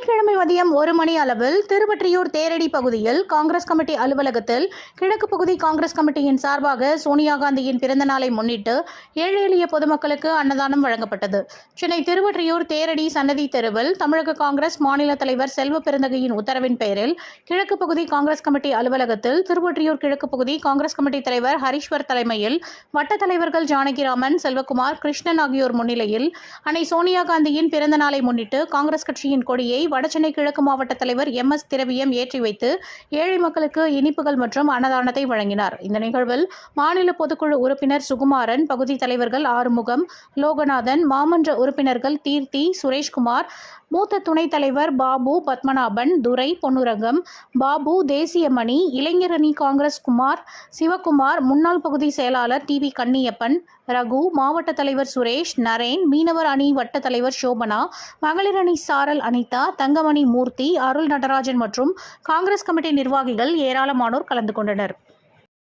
மதியம் ஒரு மணி அளவில் திருவற்றியூர் தேரடி பகுதியில் காங்கிரஸ் கமிட்டி அலுவலகத்தில் கிழக்கு பகுதி காங்கிரஸ் கமிட்டியின் சார்பாக சோனியா காந்தியின் பிறந்த நாளை முன்னிட்டு ஏழை எளிய பொதுமக்களுக்கு அன்னதானம் வழங்கப்பட்டது. சென்னை திருவற்றியூர் தேரடி சன்னதி தெருவில் தமிழக காங்கிரஸ் மாநில தலைவர் செல்வ பெருந்தகையின் உத்தரவின் பெயரில் கிழக்கு பகுதி காங்கிரஸ் கமிட்டி அலுவலகத்தில் திருவொற்றியூர் கிழக்கு பகுதி காங்கிரஸ் கமிட்டி தலைவர் ஹரீஸ்வர் தலைமையில் வட்ட தலைவர்கள் ஜானகிராமன் செல்வகுமார் கிருஷ்ணன் ஆகியோர் முன்னிலையில் அன்னை சோனியா காந்தியின் பிறந்த நாளை முன்னிட்டு காங்கிரஸ் கட்சியின் கொடியை வடசென்னை கிழக்கு மாவட்ட தலைவர் எம் எஸ் திரவியம் ஏற்றி வைத்து ஏழை மக்களுக்கு இனிப்புகள் மற்றும் அன்னதானத்தை வழங்கினார். இந்த நிகழ்வில் மாநில பொதுக்குழு உறுப்பினர் சுகுமாரன் பகுதி தலைவர்கள் ஆறுமுகம் லோகநாதன் மாமன்ற உறுப்பினர்கள் தீர்த்தி சுரேஷ்குமார் மூத்த துணைத் தலைவர் பாபு பத்மநாபன் துரை பொன்னுரங்கம் பாபு தேசியமணி இளைஞரணி காங்கிரஸ் குமார் சிவகுமார் முன்னாள் பகுதி செயலாளர் டி வி கன்னியப்பன் ரகு மாவட்ட தலைவர் சுரேஷ் நரேன் மீனவர் அணி வட்ட தலைவர் சோபனா மகளிர் அணி சாரல் அனிதா தங்கமணி மூர்த்தி அருள் நடராஜன் மற்றும் காங்கிரஸ் கமிட்டி நிர்வாகிகள் ஏராளமானோர் கலந்து கொண்டனர்.